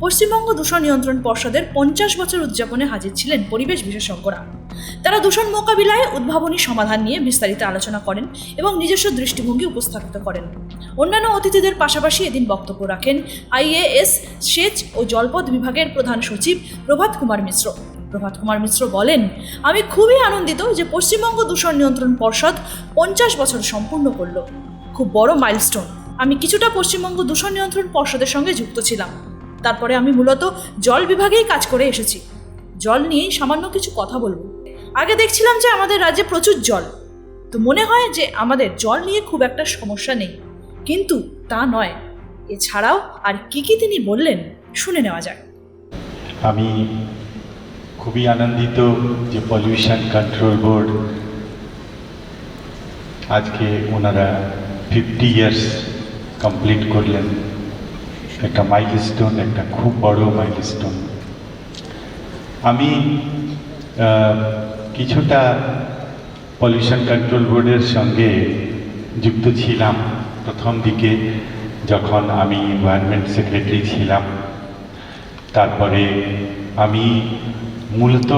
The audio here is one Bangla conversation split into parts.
পশ্চিমবঙ্গ দূষণ নিয়ন্ত্রণ পর্ষদের পঞ্চাশ বছর উদযাপনে হাজির ছিলেন পরিবেশ বিশেষজ্ঞরা। তারা দূষণ মোকাবিলায় উদ্ভাবনী সমাধান নিয়ে বিস্তারিত আলোচনা করেন এবং নিজস্ব দৃষ্টিভঙ্গি উপস্থাপিত করেন। অন্যান্য অতিথিদের পাশাপাশি এদিন বক্তব্য রাখেন আইএএস, সেচ ও জলপথ বিভাগের প্রধান সচিব প্রভাত কুমার মিশ্র। প্রভাত কুমার মিশ্র বলেন, আমি খুবই আনন্দিত যে পশ্চিমবঙ্গ দূষণ নিয়ন্ত্রণ পর্ষদ পঞ্চাশ বছর সম্পূর্ণ করল। খুব বড় মাইলস্টোন। আমি কিছুটা পশ্চিমবঙ্গ দূষণ নিয়ন্ত্রণ পর্ষদের সঙ্গে যুক্ত ছিলাম। তারপরে আমি মূলত জল বিভাগেই কাজ করে এসেছি। জল নিয়েই সামান্য কিছু কথা বলব। আগে দেখছিলাম যে আমাদের রাজ্যে প্রচুর জল। তো মনে হয় যে আমাদের জল নিয়ে খুব একটা সমস্যা নেই। কিন্তু তা নয়। এছাড়াও আর কি কি তিনি বললেন শুনে নেওয়া যাক। আমি খুবই আনন্দিত যে পলিউশন কন্ট্রোল বোর্ড আজকে ওনারা ফিফটি ইয়ার্স কমপ্লিট করলেন। একটা মাইল স্টোন একটা খুব বড় মাইল স্টোন আমি কিছুটা পলিউশন কন্ট্রোল বোর্ডের সঙ্গে যুক্ত ছিলাম প্রথম দিকে, যখন আমি এনভায়রনমেন্ট সেক্রেটারি ছিলাম। তারপরে আমি মূলত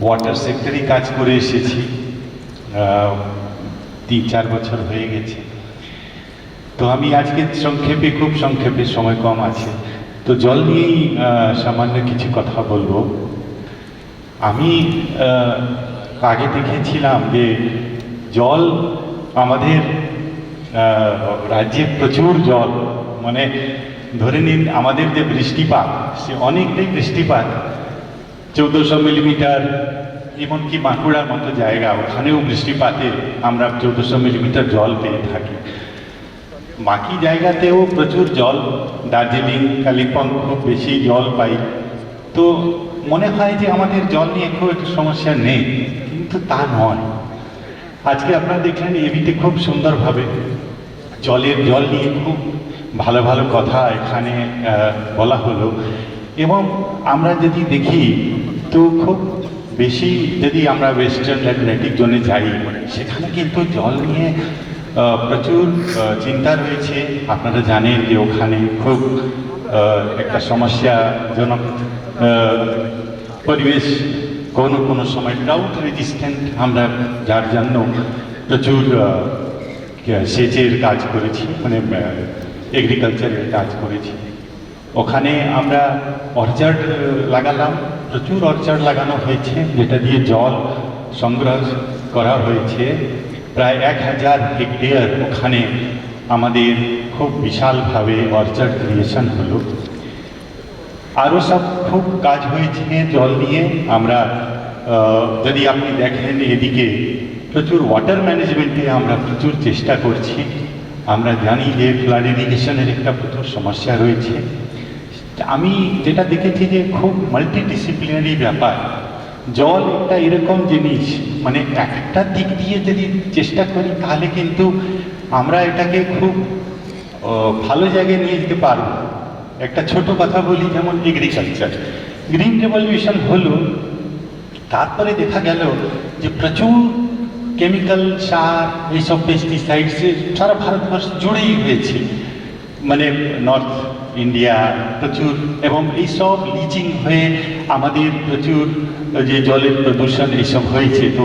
ওয়াটার সেক্টরে কাজ করে এসেছি। তিন চার বছর হয়ে গেছে। তো আমি আজকে সংক্ষেপে, খুব সংক্ষেপে সময় কম আছে। তো জল নিয়েই সামান্য কিছু কথা বলব। আমি আগে দেখেছিলাম যে জল আমাদের রাজ্যে প্রচুর জল। মানে ধরে নিন, আমাদের যে বৃষ্টিপাত, সে অনেকটাই বৃষ্টিপাত। চৌদ্দশো মিলিমিটার, এমনকি বাঁকুড়ার মতো জায়গা, ওখানেও বৃষ্টিপাতে আমরা চৌদ্দশো মিলিমিটার জল পেয়ে থাকি। বাকি জায়গাতেও প্রচুর জল। দার্জিলিং, কালিম্পং খুব বেশি জল পাই। তো মনে হয় যে আমাদের জল নিয়ে খুব একটা সমস্যা নেই, কিন্তু তা নয়। আজকে আপনারা দেখলেন এবিতে খুব সুন্দরভাবে জলের জল নিয়ে খুব ভালো ভালো কথা এখানে বলা হলো। এবং আমরা যদি দেখি, তো খুব বেশি যদি আমরা ওয়েস্টার্ন অ্যাথলেটিক জোনে যাই, সেখানে কিন্তু জল নিয়ে প্রচুর চিন্তা রয়েছে। আপনারা জানেন যে ওখানে খুব একটা সমস্যাজনক পরিবেশ। কোনো কোনো সময় ড্রাউট রেজিস্ট্যান্ট আমরা যার জন্য প্রচুর সেচের কাজ করেছি মানে এগ্রিকালচারের কাজ করেছি। ওখানে আমরা অর্চার্ড লাগালাম। প্রচুর অর্চার্ড লাগানো হয়েছে, যেটা দিয়ে জল সংগ্রহ করা হয়েছে। প্রায় এক হাজার হেক্টেয়ার ওখানে আমাদের খুব বিশালভাবে অর্চার্ড ক্রিয়েশন হলো। আরও সব খুব কাজ হয়েছে জল নিয়ে। আমরা যদি আপনি দেখেন এদিকে প্রচুর ওয়াটার ম্যানেজমেন্টে আমরা প্রচুর চেষ্টা করছি। আমরা জানি যে ফ্লাড ইরিগেশনের একটা প্রচুর সমস্যা রয়েছে। আমি যেটা দেখেছি যে খুব মাল্টিডিসিপ্লিনারি ব্যাপার। জল একটা এরকম জিনিস মানে এক একটা দিক দিয়ে যদি চেষ্টা করি, তাহলে কিন্তু আমরা এটাকে খুব ভালো জায়গায় নিয়ে যেতে পারব। একটা ছোট কথা বলি, যেমন এগ্রিকালচার গ্রিন রেভলিউশন হলো, তারপরে দেখা গেল যে প্রচুর কেমিক্যাল সার, এইসব পেস্টিসাইডস সারা ভারতবর্ষ জুড়েই হয়েছে। মানে নর্থ ইন্ডিয়া প্রচুর এবং এইসব লিচিং হয়ে আমাদের প্রচুর যে জলের প্রদূষণ এইসব হয়েছে, তো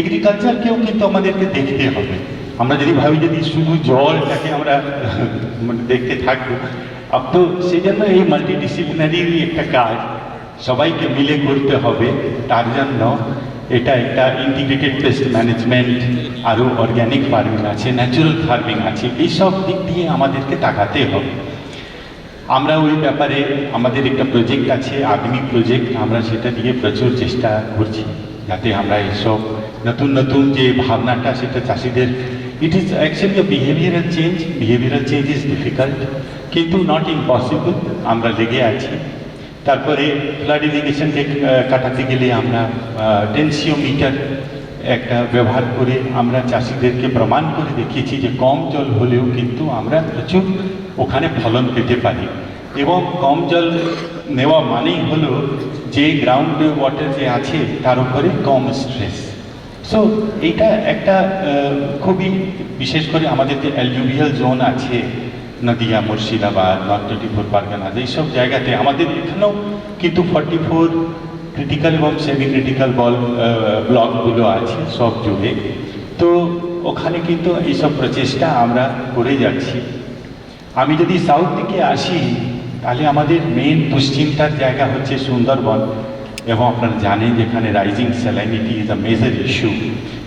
এগ্রিকালচারকেও কিন্তু আমাদেরকে দেখতে হবে। আমরা যদি ভাবি যদি শুধু জলটাকে আমরা মানে দেখতে থাকব তো সেই জন্য এই মাল্টিডিসিপ্লিনারি একটা কাজ সবাইকে মিলে করতে হবে। তার জন্য এটা একটা ইন্টিগ্রেটেড পেস্ট ম্যানেজমেন্ট আরও অর্গ্যানিক ফার্মিং আছে ন্যাচুরাল ফার্মিং আছে, এইসব দিক দিয়ে আমাদেরকে তাকাতে হবে। আমরা ওই ব্যাপারে আমাদের একটা প্রজেক্ট আছে, আগামী প্রজেক্ট আমরা সেটা দিয়ে প্রচুর চেষ্টা করছি, যাতে আমরা এইসব নতুন নতুন যে ভাবনাটা সেটা চাষিদের it is actually behavioural change behavioural change is difficult কিন্তু নট ইম্পসিবল আমরা লেগে আছি। তারপরে ফ্লাড ইরিগেশনকে কাটাতে গেলে আমরা টেনসিওমিটার একটা ব্যবহার করে আমরা চাষিদেরকে প্রমাণ করে দেখিয়েছি যে কম জল হলেও কিন্তু আমরা প্রচুর ওখানে ফলন পেতে পারি। এবং কম জল নেওয়া মানেই হলো যে গ্রাউন্ড ওয়াটার যে আছে, তার উপরে কম স্ট্রেস সো এইটা একটা খুবই বিশেষ করে আমাদের যে অ্যালুভিয়াল জোন আছে, Nadia, Murshidabad North twenty four Parganas এইসব জায়গাতে আমাদের এখানেও কিন্তু ফর্টি ফোর ক্রিটিক্যাল এবং সেমি ক্রিটিক্যাল বল ব্লকগুলো আছে, সব জুড়ে। তো, ওখানে কিন্তু এইসব প্রচেষ্টা আমরা করে যাচ্ছি। আমি যদি সাউথ দিকে আসি, তাহলে আমাদের মেন দুশ্চিন্তার জায়গা হচ্ছে সুন্দরবন। এবং আপনারা জানেন যেখানে rising salinity is a major issue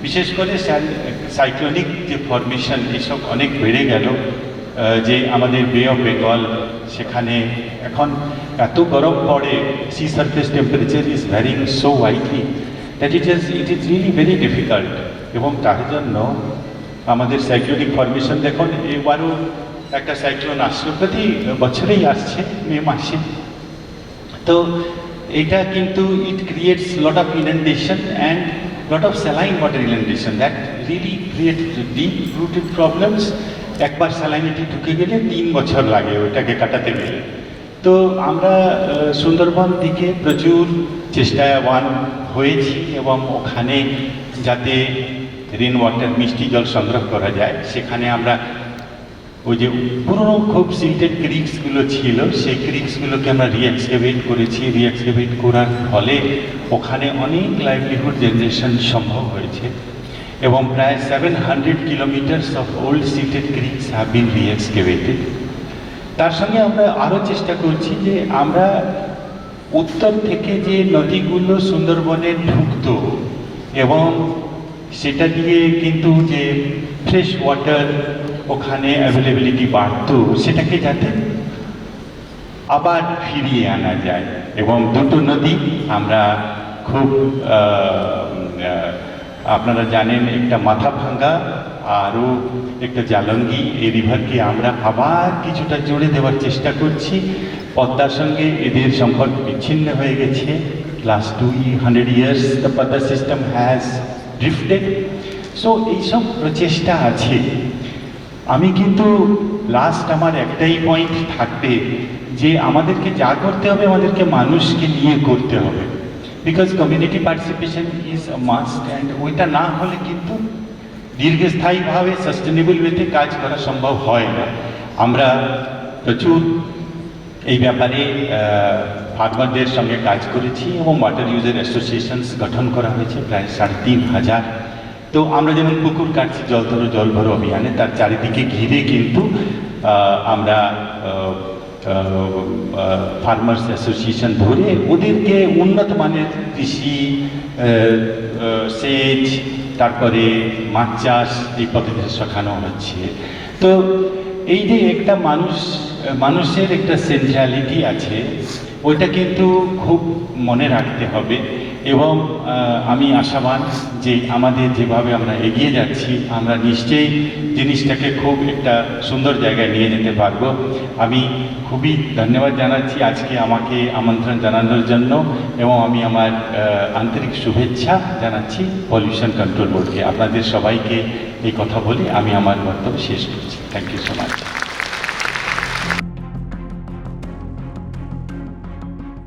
বিশেষ করে সাইক্লোনিক যে ফরমেশন এসব অনেক বেড়ে গেল। যে আমাদের বে অফ বেঙ্গল সেখানে এখন এত গরম পড়ে sea surface temperature is varying so widely that it is it is really very difficult এবং তার জন্য আমাদের সাইক্লোনিক ফরমেশন দেখুন, এবারও একটা সাইক্লোন আসলো, প্রতি বছরেই আসছে, মে মাসে। তো এটা কিন্তু it creates lot of inundation and lot of saline water inundation that really create deep rooted problems একবার স্যালাইনিটি ঢুকে গেলে তিন বছর লাগে ওইটাকে কাটাতে গেলে। তো আমরা সুন্দরবন দিকে প্রচুর চেষ্টাবান হয়েছি এবং ওখানে যাতে রেন ওয়াটার মিষ্টি জল সংগ্রহ করা যায়, সেখানে আমরা ওই যে পুরনো খুব সিল্টেড ক্রিক্সগুলো ছিল, সেই ক্রিক্সগুলোকে আমরা রিএক্সকেভেট করেছি। রিএক্সকেভেট করার ফলে ওখানে অনেক লাইভলিহুড জেনারেশন সম্ভব হয়েছে এবং প্রায় seven hundred kilometres of old silted creeks have been reexcavated তার সঙ্গে আমরা আরও চেষ্টা করছি যে আমরা উত্তর থেকে যে নদীগুলো সুন্দরবনে ঢুকতো এবং সেটা দিয়ে কিন্তু যে ফ্রেশ ওয়াটার ওখানে অ্যাভেলেবিলিটি বাড়তো, সেটাকে যাতে আবার ফিরিয়ে আনা যায়। এবং দুটো নদী আমরা খুব আপনারা জানেন একটা মাথা ভাঙ্গা আরও একটা জালঙ্গি, এই রিভারকে আমরা আবার কিছুটা জোড়ে দেওয়ার চেষ্টা করছি। পদ্মার সঙ্গে এদের সম্পর্ক বিচ্ছিন্ন হয়ে গেছে। Last two hundred years the Padma system has drifted so এইসব প্রচেষ্টা আছে। আমি কিন্তু লাস্ট আমার একটাই পয়েন্ট থাকবে যে আমাদেরকে যা করতে হবে, আমাদেরকে মানুষকে নিয়ে করতে হবে। Because community participation is a must and ওইটা না হলে কিন্তু দীর্ঘস্থায়ীভাবে সাস্টেনেবল ওয়েতে কাজ করা সম্ভব হয় না। আমরা প্রচুর এই ব্যাপারে ফার্মারদের সঙ্গে কাজ করেছি এবং ওয়াটার ইউজার অ্যাসোসিয়েশনস গঠন করা হয়েছে প্রায় সাড়ে তিন হাজার। তো আমরা যেমন পুকুর কাটছি, জল ধরো, জল ভরো অভিযানে, তার চারিদিকে ঘিরে কিন্তু আমরা ফার্মার্স অ্যাসোসিয়েশন ধরে ওদেরকে উন্নত মানের কৃষি সেচ, তারপরে মাছ চাষ এই পদ্ধতি শেখানো হচ্ছে। তো এই যে একটা মানুষ, মানুষের একটা সেন্ট্রালিটি আছে, ওইটা কিন্তু খুব মনে রাখতে হবে। এবং আমি আশাবান যে আমাদের যেভাবে আমরা এগিয়ে যাচ্ছি, আমরা নিশ্চয়ই জিনিসটাকে খুব একটা সুন্দর জায়গায় নিয়ে যেতে পারব। আমি খুবই ধন্যবাদ জানাচ্ছি আজকে আমাকে আমন্ত্রণ জানানোর জন্য এবং আমি আমার আন্তরিক শুভেচ্ছা জানাচ্ছি পলিউশন কন্ট্রোল বোর্ডকে আপনাদের সবাইকে এই কথা বলে আমি আমার বক্তব্য শেষ করছি। Thank you so much